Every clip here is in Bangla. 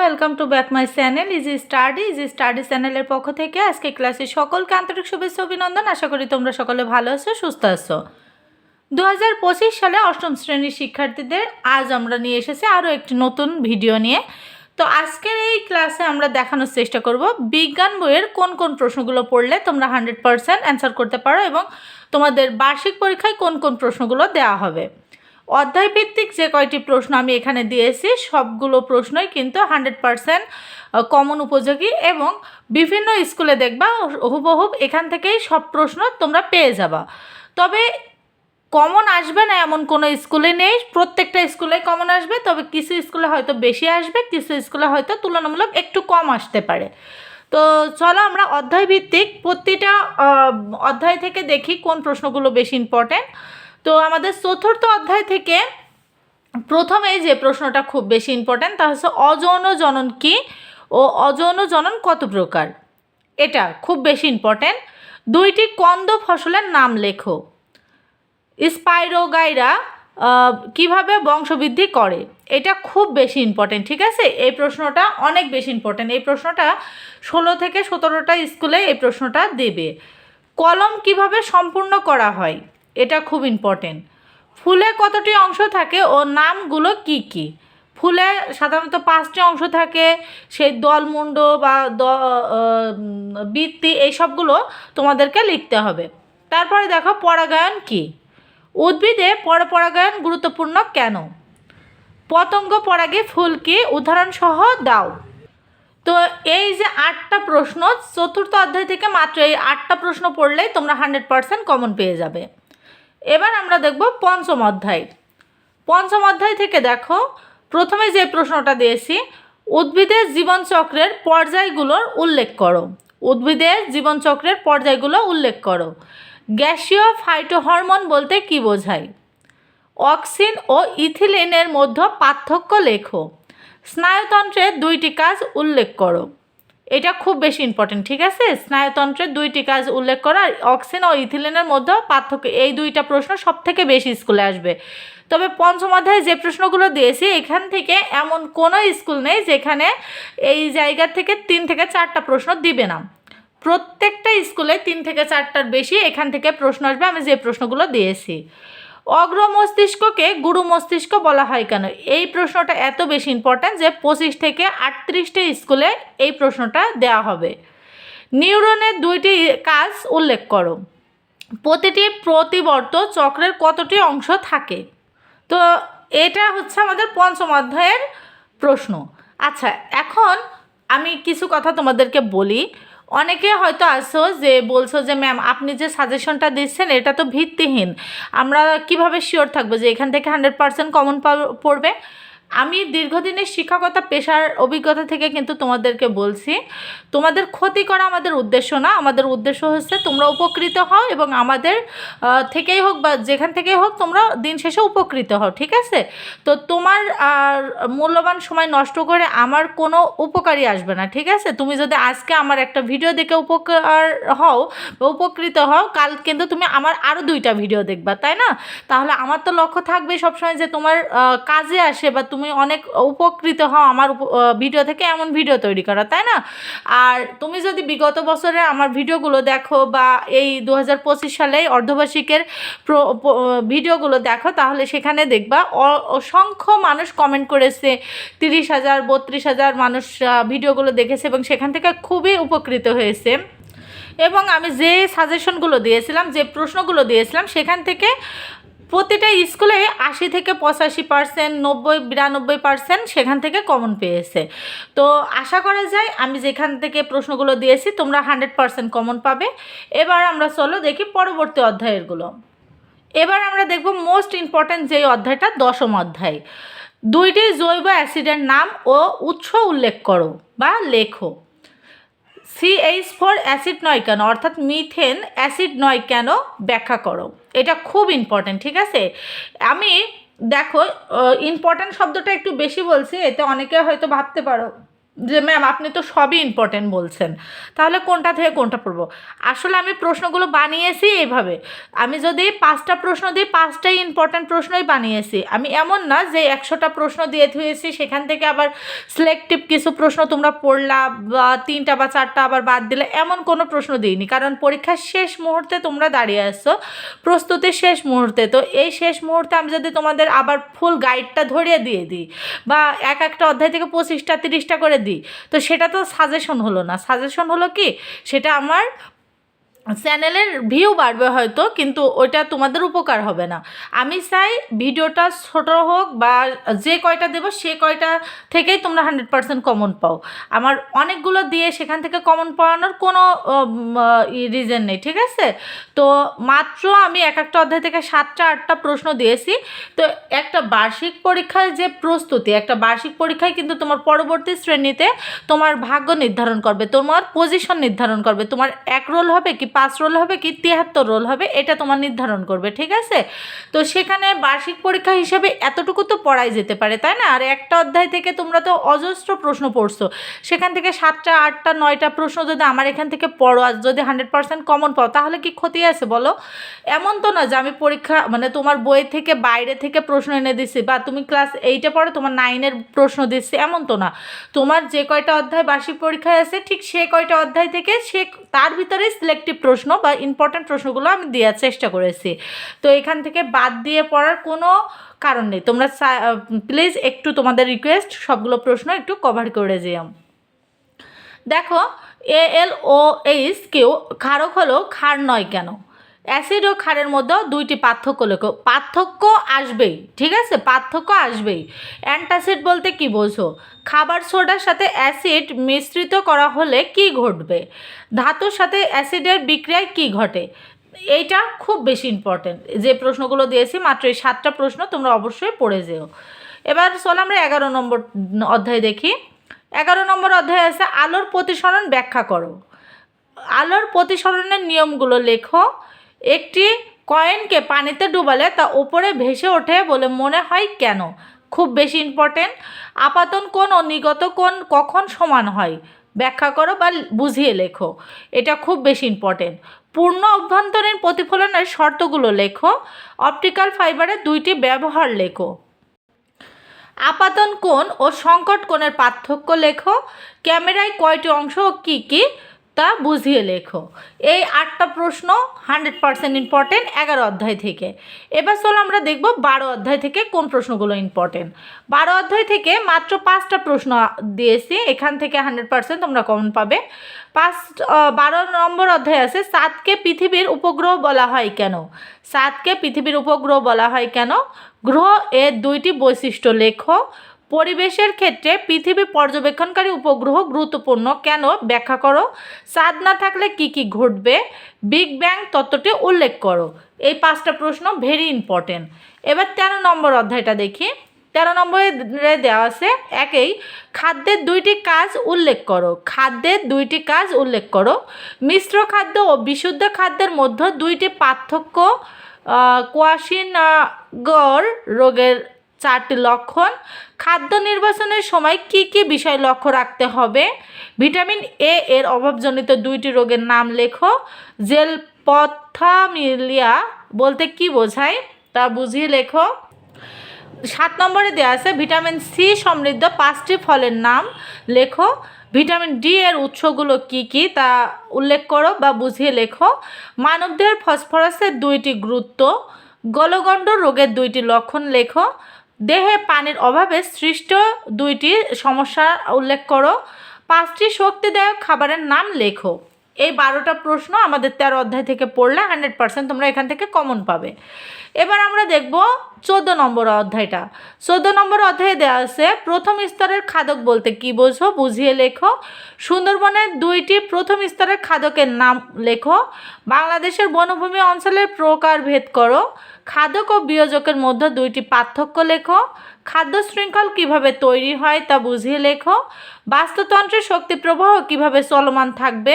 Welcome to back my channel easy study easy study চ্যানেলের পক্ষ থেকে আজকে ক্লাসে সকলকে আন্তরিক শুভেচ্ছা, অভিনন্দন। আশা করি তোমরা সকলে ভালো আছো, সুস্থ আছো। দু হাজার পঁচিশ সালে অষ্টম শ্রেণির শিক্ষার্থীদের আজ আমরা নিয়ে এসেছি আরও একটি নতুন ভিডিও নিয়ে। তো আজকের এই ক্লাসে আমরা দেখানোর চেষ্টা করব বিজ্ঞান বইয়ের কোন কোন প্রশ্নগুলো পড়লে তোমরা হান্ড্রেড পারসেন্ট অ্যান্সার করতে পারো এবং তোমাদের বার্ষিক পরীক্ষায় কোন কোন প্রশ্নগুলো দেওয়া হবে। অধ্যায়ভিত্তিক যে কয়টি প্রশ্ন আমি এখানে দিয়েছি, সবগুলো প্রশ্নই কিন্তু হান্ড্রেড পারসেন্ট কমন উপযোগী এবং বিভিন্ন স্কুলে দেখবা হুবহুব এখান থেকেই সব প্রশ্ন তোমরা পেয়ে যাবা। তবে কমন আসবে না এমন কোনো স্কুলে নেই, প্রত্যেকটা স্কুলে কমন আসবে, তবে কিছু স্কুলে হয়তো বেশি আসবে, কিছু স্কুলে হয়তো তুলনামূলক একটু কম আসতে পারে। তো চলো আমরা অধ্যায় ভিত্তিক প্রতিটা অধ্যায় থেকে দেখি কোন প্রশ্নগুলো বেশি ইম্পর্ট্যান্ট তো আমাদের চতুর্থ অধ্যায় থেকে প্রথমে যে প্রশ্নটা খুব বেশি ইম্পর্ট্যান্ট তা হচ্ছে অযৌন জনন কি ও অযৌন জনন কত প্রকার? এটা খুব বেশি ইম্পর্ট্যান্ট দুইটি কন্দ ফসলের নাম লেখো। স্পাইরোগাইরা কীভাবে বংশবৃদ্ধি করে? এটা খুব বেশি ইম্পর্টেন্ট ঠিক আছে? এই প্রশ্নটা অনেক বেশি ইম্পর্টেন্ট এই প্রশ্নটা ষোলো থেকে সতেরোটা স্কুলে এই প্রশ্নটা দেবে। কলম কীভাবে সম্পূর্ণ করা হয়? এটা খুব ইম্পর্টেন্ট ফুলে কতটি অংশ থাকে ও নামগুলো কি কি? ফুলে সাধারণত পাঁচটি অংশ থাকে, সেই দলমুণ্ড বা দ বৃত্তি এইসবগুলো তোমাদেরকে লিখতে হবে। তারপরে দেখো পরাগায়ন কী? উদ্ভিদে পরপরাগায়ন গুরুত্বপূর্ণ কেন? পতঙ্গ পরাগে ফুল কি? উদাহরণসহ দাও। তো এই যে আটটা প্রশ্ন, চতুর্থ অধ্যায় থেকে মাত্র এই আটটা প্রশ্ন পড়লেই তোমরা হান্ড্রেড পারসেন্ট কমন পেয়ে যাবে। এবার আমরা দেখব পঞ্চম অধ্যায়। পঞ্চম অধ্যায় থেকে দেখো, প্রথমে যে প্রশ্নটা দিয়েছি, উদ্ভিদের জীবনচক্রের পর্যায়গুলোর উল্লেখ করো। উদ্ভিদের জীবনচক্রের পর্যায়গুলো উল্লেখ করো। গ্যাসীয় ফাইটোহরমোন বলতে কি বোঝায়? অক্সিন ও ইথিলিনের মধ্যে পার্থক্য লেখো। স্নায়ুতন্ত্রের দুইটি কাজ উল্লেখ করো। এটা খুব বেশি ইম্পর্টেন্ট ঠিক আছে? স্নায়ুতন্ত্রের দুইটি কাজ উল্লেখ করা, আর অক্সিন ও ইথিলিনের মধ্যে পার্থক্য, এই দুইটা প্রশ্ন সব থেকে বেশি স্কুলে আসবে। তবে পঞ্চম অধ্যায়ে যে প্রশ্নগুলো দিয়েছি, এখান থেকে এমন কোনো স্কুল নেই যেখানে এই জায়গা থেকে তিন থেকে চারটা প্রশ্ন দিবে না। প্রত্যেকটা স্কুলে তিন থেকে চারটার বেশি এখান থেকে প্রশ্ন আসবে, আমি যে প্রশ্নগুলো দিয়েছি। অগ্র মস্তিষ্ককে গুরু মস্তিষ্ক বলা হয় কেন? এই প্রশ্নটা এত বেশি ইম্পর্ট্যান্ট যে পঁচিশ থেকে আটত্রিশটি স্কুলে এই প্রশ্নটা দেওয়া হবে। নিউরনের দুইটি কাজ উল্লেখ করো। প্রতিটি প্রতিবর্ত চক্রের কতটি অংশ থাকে? তো এটা হচ্ছে আমাদের পঞ্চম অধ্যায়ের প্রশ্ন। আচ্ছা এখন আমি কিছু কথা তোমাদেরকে বলি। অনেকে হয়তো আসো যে বলছো যে, ম্যাম, আপনি যে সাজেশনটা দিচ্ছেন, এটা তো ভিত্তিহীন। আমরা কীভাবে শিওর থাকব যে এখান থেকে হান্ড্রেড পার্সেন্ট কমন পড়বে? আমি দীর্ঘদিনের শিক্ষকতা পেশার অভিজ্ঞতা থেকে কিন্তু তোমাদেরকে বলছি, তোমাদের ক্ষতি করা আমাদের উদ্দেশ্য না। আমাদের উদ্দেশ্য হচ্ছে তোমরা উপকৃত হও এবং আমাদের থেকেই হোক বা যেখান থেকেই হোক তোমরা দিন শেষে উপকৃত হও, ঠিক আছে? তো তোমার মূল্যবান সময় নষ্ট করে আমার কোনো উপকারই আসবে না, ঠিক আছে? তুমি যদি আজকে আমার একটা ভিডিও দেখে উপকার হও বা উপকৃত হও, কাল কিন্তু তুমি আমার আরও দুইটা ভিডিও দেখবা, তাই না? তাহলে আমার তো লক্ষ্য থাকবে সবসময় যে তোমার কাজে আসে বা তুমি অনেক উপকৃত হও আমার ভিডিও থেকে এমন ভিডিও তৈরি করা, তাই না? আর তুমি যদি বিগত বছরে আমার ভিডিওগুলো দেখো বা এই দু হাজার পঁচিশ সালে অর্ধবার্ষিকের ভিডিওগুলো দেখো, তাহলে সেখানে দেখবা অসংখ্য মানুষ কমেন্ট করেছে, তিরিশ হাজার, বত্রিশ হাজার মানুষ ভিডিওগুলো দেখেছে এবং সেখান থেকে খুবই উপকৃত হয়েছে। এবং আমি যে সাজেশনগুলো দিয়েছিলাম, যে প্রশ্নগুলো দিয়েছিলাম, সেখান থেকে প্রতিটা স্কুলে আশি থেকে পঁচাশি পার্সেন্ট, নব্বই, বিরানব্বই পার্সেন্ট সেখান থেকে কমন পেয়েছে। তো আশা করা যায় আমি যেখান থেকে প্রশ্নগুলো দিয়েছি, তোমরা হান্ড্রেড পার্সেন্ট কমন পাবে। এবার আমরা চলো দেখি পরবর্তী অধ্যায়েরগুলো। এবার আমরা দেখব মোস্ট ইম্পর্ট্যান্ট যেই অধ্যায়টা, দশম অধ্যায়। দুইটি জৈব অ্যাসিডের নাম ও উৎস উল্লেখ করো বা লেখো। সিএইচ ফোর অ্যাসিড নয় কেন? অর্থাৎ মিথেন অ্যাসিড নয় কেন ব্যাখ্যা করো? এটা খুব ইম্পর্ট্যান্ট ঠিক আছে? আমি, দেখো ইম্পর্ট্যান্ট শব্দটা একটু বেশি বলছি, এতে অনেকে হয়তো ভাবতে পারো। যে, ম্যাম, আপনি তো সবই ইম্পর্টেন্ট বলছেন। তাহলে কোনটা থেকে কোনটা পড়ব? আসলে আমি প্রশ্নগুলো বানিয়েছি এইভাবে। আমি যদি পাঁচটা প্রশ্ন দিই, পাঁচটাই ইম্পর্ট্যান্ট প্রশ্নই বানিয়েছি। আমি এমন না যে, একশোটা প্রশ্ন দিয়ে থুয়েছি, সেখান থেকে আবার সিলেক্টিভ কিছু প্রশ্ন তোমরা পড়লা বা তিনটা বা চারটা আবার বাদ দিলে এমন কোনো প্রশ্ন দিইনি। কারণ পরীক্ষার শেষ মুহূর্তে তোমরা দাঁড়িয়ে আসছো প্রস্তুতির শেষ মুহূর্তে। তো এই শেষ মুহূর্তে আমি যদি তোমাদের আবার ফুল গাইডটা ধরিয়ে দিয়ে দিই বা এক একটা অধ্যায় থেকে পঁচিশটা, তিরিশটা করে দিই। তো সেটা তো সাজেশন হলো না। সাজেশন হলো কি? সেটা আমার চ্যানেলের ভিউ বাড়বে হয়তো, কিন্তু ওইটা তোমাদের উপকার হবে না। আমি চাই ভিডিওটা ছোট হোক বা যে কয়টা দেবো সে কয়টা থেকেই তোমরা হান্ড্রেড পার্সেন্ট কমন পাও। আমার অনেকগুলো দিয়ে সেখান থেকে কমন পাওয়ানোর কোনো রিজন নেই, ঠিক আছে? তো মাত্র আমি এক একটা অধ্যায় থেকে সাতটা, আটটা প্রশ্ন দিয়েছি। তো একটা বার্ষিক পরীক্ষায় যে প্রস্তুতি, একটা বার্ষিক পরীক্ষায় কিন্তু তোমার পরবর্তী শ্রেণীতে তোমার ভাগ্য নির্ধারণ করবে, তোমার পজিশন নির্ধারণ করবে, তোমার এক রোল হবে কি পাঁচ রোল হবে কি? তিয়াত্তর রোল হবে, এটা তোমার নির্ধারণ করবে, ঠিক আছে? তো সেখানে বার্ষিক পরীক্ষা হিসেবে এতটুকু তো পড়াই যেতে পারে, তাই না? আর একটা অধ্যায় থেকে তোমরা তো অজস্র প্রশ্ন পড়ছো, সেখান থেকে সাতটা, আটটা, নয়টা প্রশ্ন যদি আমার এখান থেকে পড়ো, আর যদি হান্ড্রেড পার্সেন্ট কমন পাও, তাহলে কি ক্ষতি আছে বলো? এমন তো না যে আমি পরীক্ষা মানে তোমার বই থেকে বাইরে থেকে প্রশ্ন এনে দিচ্ছি বা তুমি ক্লাস এইটে পড়ো, তোমার নাইনের প্রশ্ন দিচ্ছি, এমন তো না। তোমার যে কয়টা অধ্যায় বার্ষিক পরীক্ষায় আছে, ঠিক সে কয়টা অধ্যায় থেকে সে তার ভিতরে সিলেক্টিভ প্রশ্ন বা ইম্পর্ট্যান্ট প্রশ্নগুলো আমি দেওয়ার চেষ্টা করেছি। তো এখান থেকে বাদ দিয়ে পড়ার কোনো কারণ নেই। তোমরা প্লিজ একটু তোমাদের রিকোয়েস্ট সবগুলো প্রশ্ন একটু কভার করে যেও। দেখো এ এল ও এইচ কেউ ক্ষারক হলো খার নয় কেন? অ্যাসিড ও ক্ষারের মধ্যেও দুইটি পার্থক্য লেখো। পার্থক্য আসবেই, ঠিক আছে? পার্থক্য আসবেই। অ্যান্টাসিড বলতে কি বোঝো? খাবার সোডার সাথে অ্যাসিড মিশ্রিত করা হলে কি ঘটবে? ধাতুর সাথে অ্যাসিডের বিক্রিয়ায় কি ঘটে? এইটা খুব বেশি ইম্পর্টেন্ট যে প্রশ্নগুলো দিয়েছি, মাত্র এই সাতটা প্রশ্ন তোমরা অবশ্যই পড়ে যেও। এবার চলো আমরা এগারো নম্বর অধ্যায় দেখি। এগারো নম্বর অধ্যায় আছে, আলোর প্রতিসরণ ব্যাখ্যা করো। আলোর প্রতিসরণের নিয়মগুলো লেখো। একটি কয়েনকে পানিতে ডুবালে তা উপরে ভেসে ওঠে বলে মনে হয় কেন? খুব বেশি ইম্পর্টেন্ট আপাতন কোণ ও নিগত কোণ কখন সমান হয়? ব্যাখ্যা করো বা বুঝিয়ে লেখো। এটা খুব বেশি ইম্পর্টেন্ট পূর্ণ অভ্যন্তরীণ প্রতিফলনের শর্তগুলো লেখো। অপটিক্যাল ফাইবারের দুইটি ব্যবহার লেখো। আপাতন কোণ ও সংকট কোণের পার্থক্য লেখো। ক্যামেরায় কয়টি অংশ ও কী কী? তা বুঝিয়ে লেখো। এই আটটা প্রশ্ন হান্ড্রেড পার্সেন্ট ইম্পর্টেন্ট এগারো অধ্যায় থেকে। এবার চলো আমরা দেখব বারো অধ্যায় থেকে কোন প্রশ্নগুলো ইম্পর্টেন্ট বারো অধ্যায় থেকে মাত্র পাঁচটা প্রশ্ন দিয়েছি, এখান থেকে হান্ড্রেড পার্সেন্ট তোমরা কমন পাবে। পাঁচ বারো নম্বর অধ্যায় আছে, সাতকে পৃথিবীর উপগ্রহ বলা হয় কেন? সাতকে পৃথিবীর উপগ্রহ বলা হয় কেন? গ্রহ এর দুইটি বৈশিষ্ট্য লেখো। পরিবেশের ক্ষেত্রে পৃথিবী পর্যবেক্ষণকারী উপগ্রহ গুরুত্বপূর্ণ। কেন? ব্যাখ্যা করো। চাঁদ না থাকলে কি কি ঘটবে? বিগ ব্যাং তত্ত্বটি উল্লেখ করো। এই পাঁচটা প্রশ্ন ভেরি ইম্পর্টেন্ট এবার তেরো নম্বর অধ্যায়টা দেখি। তেরো নম্বরে দেওয়া আছে, একেই খাদ্যের দুইটি কাজ উল্লেখ করো। খাদ্যের দুইটি কাজ উল্লেখ করো। মিশ্র খাদ্য ও বিশুদ্ধ খাদ্যের মধ্যে দুইটি পার্থক্য কোয়াশিনাগর রোগের চারটি লক্ষণ। খাদ্য নির্বাচনের সময় কি কি বিষয় লক্ষ্য রাখতে হবে? ভিটামিন এ এর অভাবজনিত দুইটি রোগের নাম লেখো। জেলপথামিলিয়া বলতে কি বোঝায় তা বুঝিয়ে লেখো। সাত নম্বরে দেওয়া আছে, ভিটামিন সি সমৃদ্ধ পাঁচটি ফলের নাম লেখো। ভিটামিন ডি এর উৎসগুলো কি কি তা উল্লেখ করো বা বুঝিয়ে লেখো। মানবদেহের ফসফরাসের দুইটি গুরুত্ব। গলগণ্ড রোগের দুইটি লক্ষণ লেখো। দেহে পানির অভাবে সৃষ্ট দুইটি সমস্যা উল্লেখ করো। পাঁচটি শক্তিদায়ক খাবারের নাম লেখো। এই বারোটা প্রশ্ন আমাদের তেরো অধ্যায় থেকে পড়লে হান্ড্রেড পার্সেন্ট তোমরা এখান থেকে কমন পাবে। এবার আমরা দেখব চোদ্দ নম্বর অধ্যায়টা। চোদ্দ নম্বর অধ্যায়ে দেওয়া আছে, প্রথম স্তরের খাদক বলতে কি বোঝো? বুঝিয়ে লেখো। সুন্দরবনের দুইটি প্রথম স্তরের খাদকের নাম লেখো। বাংলাদেশের বনভূমি অঞ্চলের প্রকার ভেদ করো। খাদক ও বিয়োজকের মধ্যে দুইটি পার্থক্য লেখো। খাদ্য শৃঙ্খল কীভাবে তৈরি হয় তা বুঝিয়ে লেখো। বাস্তুতন্ত্রের শক্তি প্রবাহ কীভাবে চলমান থাকবে।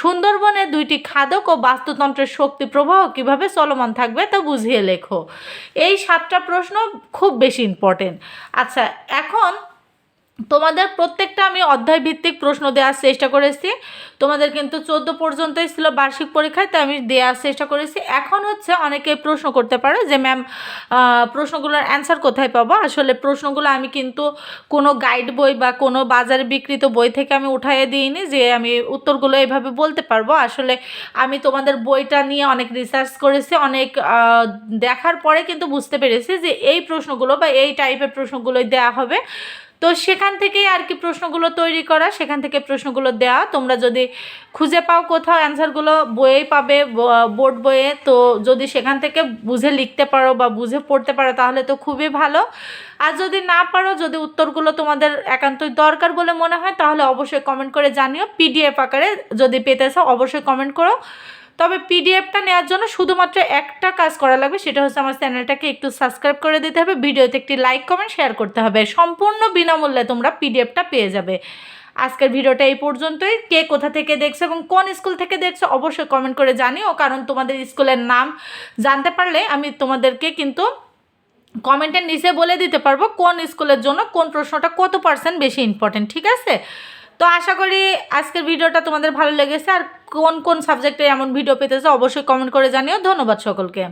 সুন্দরবনে দুইটি খাদক ও বাস্তুতন্ত্রের শক্তি প্রবাহ কীভাবে চলমান থাকবে তা বুঝিয়ে লেখো। এই সাতটা প্রশ্ন খুব বেশি ইম্পর্টেন্ট আচ্ছা এখন তোমাদের প্রত্যেকটা আমি অধ্যায় ভিত্তিক প্রশ্ন দেওয়ার চেষ্টা করেছি। তোমাদের কিন্তু চোদ্দ পর্যন্তই ছিল বার্ষিক পরীক্ষায়, তাই আমি দেওয়ার চেষ্টা করেছি। এখন হচ্ছে অনেকে প্রশ্ন করতে পারো যে, ম্যাম প্রশ্নগুলোর অ্যান্সার কোথায় পাবো? আসলে প্রশ্নগুলো আমি কিন্তু কোনো গাইড বই বা কোনো বাজারে বিক্রিত বই থেকে আমি উঠাইয়ে দিইনি যে, আমি উত্তরগুলো এভাবে বলতে পারব। আসলে আমি তোমাদের বইটা নিয়ে অনেক রিসার্চ করেছি, অনেক দেখার পরে কিন্তু বুঝতে পেরেছি যে, এই প্রশ্নগুলো বা এই টাইপের প্রশ্নগুলোই দেওয়া হবে। তো সেখান থেকেই আর কি প্রশ্নগুলো তৈরি করা, সেখান থেকে প্রশ্নগুলো দেওয়া। তোমরা যদি খুঁজে পাও কোথাও অ্যান্সারগুলো বইয়েই পাবে বোর্ড বইয়ে। তো যদি সেখান থেকে বুঝে লিখতে পারো বা বুঝে পড়তে পারো, তাহলে তো খুবই ভালো। আর যদি না পারো, যদি উত্তরগুলো তোমাদের একান্তই দরকার বলে মনে হয়, তাহলে অবশ্যই কমেন্ট করে জানিও। পিডিএফ আকারে যদি পেতে চাও, অবশ্যই কমেন্ট করো। তবে পিডিএফটা নেওয়ার জন্য শুধুমাত্র একটা কাজ করা লাগবে, সেটা হচ্ছে আমার চ্যানেলটাকে একটু সাবস্ক্রাইব করে দিতে হবে, ভিডিওতে একটি লাইক কমেন্ট শেয়ার করতে হবে। সম্পূর্ণ বিনামূল্যে তোমরা পিডিএফটা পেয়ে যাবে। আজকের ভিডিওটা এই পর্যন্তই। কে কোথা থেকে দেখছ এবং কোন স্কুল থেকে দেখছ অবশ্যই কমেন্ট করে জানিও, কারণ তোমাদের স্কুলের নাম জানতে পারলে আমি তোমাদেরকে কিন্তু কমেন্টের নিচে বলে দিতে পারব কোন স্কুলের জন্য কোন প্রশ্নটা কত পার্সেন্ট বেশি ইম্পর্টেন্ট ঠিক আছে? তো আশা করি আজকের ভিডিওটা তোমাদের ভালো লেগেছে। আর কোন কোন সাবজেক্টে এমন ভিডিও পেতেছে অবশ্যই কমেন্ট করে জানিও। ধন্যবাদ সকলকে।